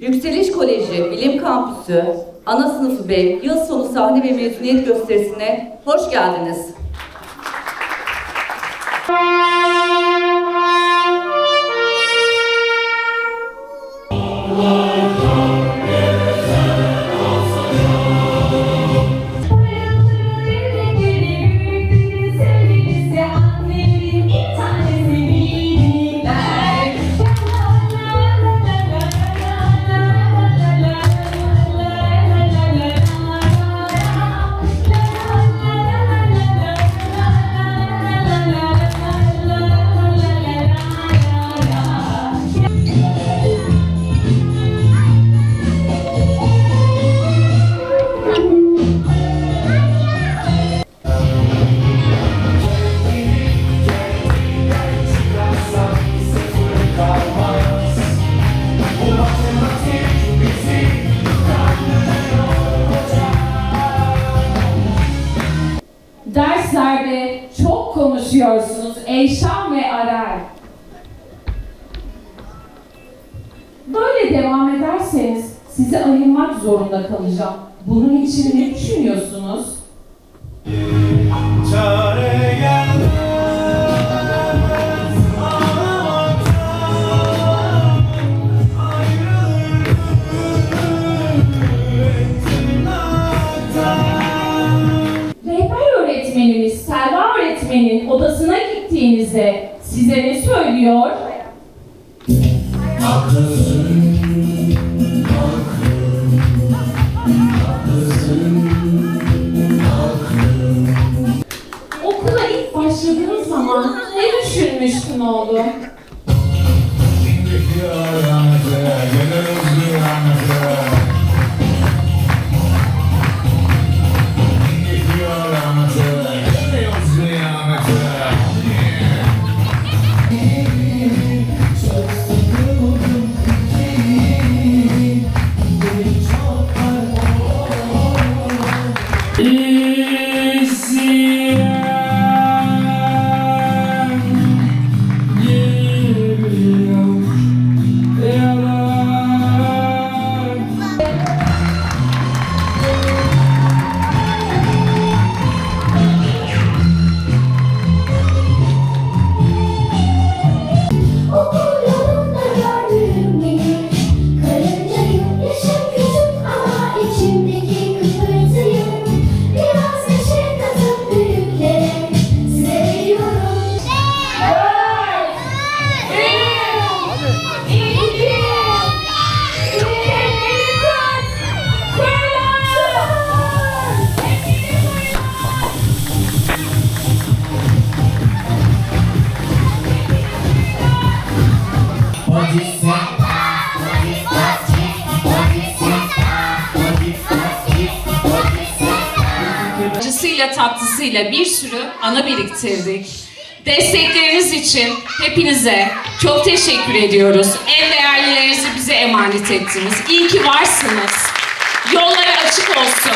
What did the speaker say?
Yükseliş Koleji Bilim Kampüsü ana sınıfı B yıl sonu sahne ve mezuniyet gösterisine hoş geldiniz. Çok konuşuyorsunuz Eyşan ve Arar. Böyle devam ederseniz size ayırmak zorunda kalacağım. Bunun için ne düşünüyorsunuz? Çare gelmez öğretmenin odasına gittiğinizde size ne söylüyor? Okula ilk başladığın zaman ne düşünmüştün oğlum? Yeah. Acısıyla tatlısıyla bir sürü ana biriktirdik. Destekleriniz için hepinize çok teşekkür ediyoruz. En değerlilerinizi bize emanet ettiniz. İyi ki varsınız. Yolları açık olsun.